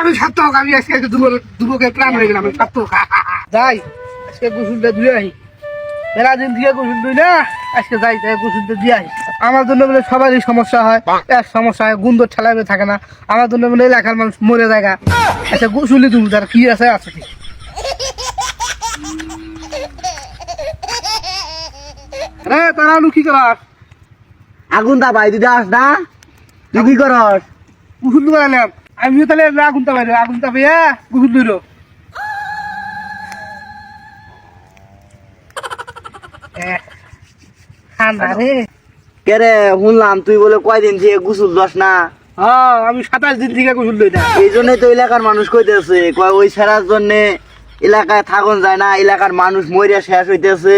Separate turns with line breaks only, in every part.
আমি সার্থক আমি আজকে একটু দুবো- দুবকের প্ল্যান হয়ে গেলাম সার্থক। যাই আজকে গোসলটা ধুয়ে আহি। মেলা দিন দিয়ে গোসল ধুই না আজকে যাই যাই গোসলটা দিয়ে আহি। আমার জন্য বলে সবারই সমস্যা হয় এক সমস্যা হয় গুন্দ ঠেলাবে থাকে না। আমার জন্য বলে এলাকার মানুষ মরে যায়। আচ্ছা গোসলি তুমি তার কি আছে আছে কি? রে তারা নু কি করার?
আগুন দা ভাই তুই আস না? তুই কি করস?
গোসল ধুয়ে আনলাম আমিও তাহলে আগুন তাপাই আগুন তাপাইয়া গোসল ধুইল ঠান্ডা রে।
কে রে শুনলাম তুই বলে কয়দিন থেকে গুসুল দস না?
হ্যাঁ আমি সাতাশ দিন থেকে গোসল ধুই না।
এই জন্যই তো এলাকার মানুষ কইতেছে কয় ওই ছাড়ার জন্য এলাকায় থাকুন যায় না এলাকার মানুষ মরিয়া শেষ হইতেছে।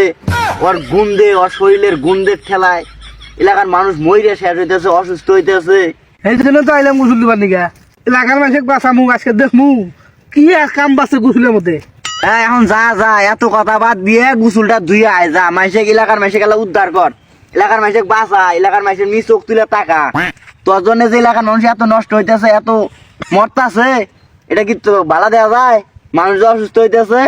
ওর গুন্দে ওর শরীরের গুন্দের ঠেলায়। এলাকার মানুষ মরিয়া শেষ হইতেছে অসুস্থ হইতেছে।
এই জন্য তো আইলাম গোসল দিবার নিগা। এলাকার মানুষ বাঁচামু আজকে দেখমু। কি আর কাম বাঁচে গোসলের মধ্যে।
এখন যা যা এত কথা বাদ দিয়ে গুসুলটা ধুয়ে আয় যা। মাইসেক এলাকার মাইসে গেলে উদ্ধার কর। এলাকার মাইসেক বাঁচা এলাকার মাইসের মি চোখ তুলে টাকা তোর জন্য যে এলাকার মানুষ এত নষ্ট হইতেছে এত মরতাছে এটা কি তো ভাড়া দেওয়া যায়? মানুষ অসুস্থ হইতেছে।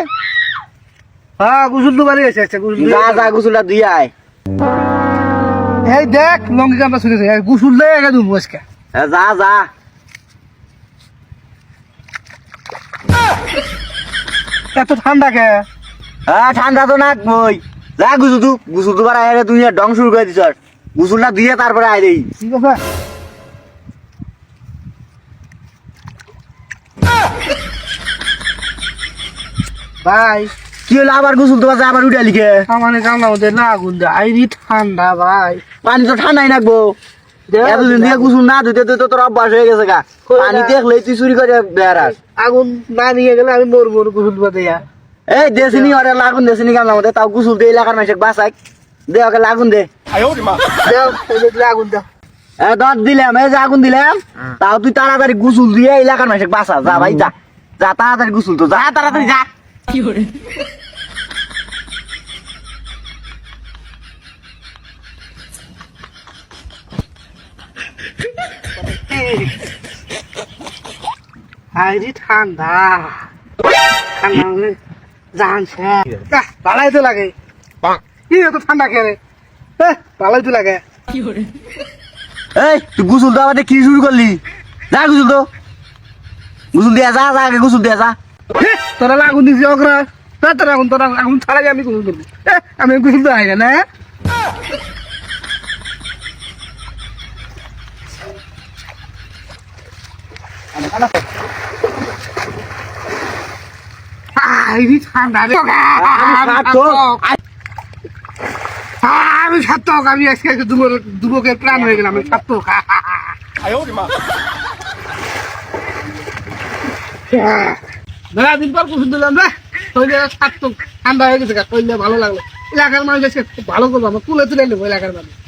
হ্যাঁ গোসল দুবারই আছে আচ্ছা
যা যা গুসুলটা ধুয়ে আয়।
এই দেখ লঙ্গি কামটা শুনেছে গোসল দেয় একা দুবো আজকে।
যা যা।
এত ঠান্ডা কে?
হ্যাঁ ঠান্ডা তো না বই। যা তু গুসু দুবার আয় রে তুই ডং শুরু করে দিছ ধুয়ে তারপরে আয় দেই।
ঠিক আছে ভাই
কি হলো আবার গুসুল তোমার আবার উঠে লিখে
আমার কামনা মধ্যে না আগুন দেয় আইরি ঠান্ডা ভাই।
পানি তো ঠান্ডাই নাকবো। এতদিন দিয়ে গুসুল না ধুতে ধুতে তোর অভ্যাস হয়ে গেছে গা। পানি দেখলেই তুই চুরি করে বেড়াস।
আগুন না নিয়ে গেলে আমি মরবো গোসল দুবা দেয়া
এই দেশিনি ওরে লাগুন দেশিনি কেমন মধ্যে তাও গুসুল দিয়ে এলাকার মানুষের বাসাক দে ওকে লাগুন দে।
দাও
এ দর দিলাম এই যে আগুন দিলাম। তাও তুই তাড়াতাড়ি গুসুল দিয়ে এলাকার মানুষের বাসা যা ভাই যা। যা তাড়াতাড়ি গুসুল তো যা। তাড়াতাড়ি যা।
আইরি ঠান্ডা। ঠান্ডা জানছে ভালাই তো লাগে। কি এত ঠান্ডা খেয়ে রে? ভালাই তো লাগে।
এই তুই গুসুল তো আমাদের কি শুরু করলি? যা গুসুল তো গুসুল দিয়া যা যা আগে গুসুল দিয়া যা।
তোরা আগুন দিছি অগ্রা। তোরা আগুন তোরা আগুন ছাড়াই আমি গোসল করব এ, আমি গোসল তো আই না আইরি ঠান্ডা রে আমি সার্থক আমি আজকে দুবকের প্ল্যান হয়ে গেলাম সার্থক মেলা দিন পর দিলাম রে শরীরে সার্থক ঠান্ডা হয়ে গেছে ভালো লাগল এলাকার মানুষ খুব ভালো করব আমার তুলে তুলে নেব এলাকার মানুষ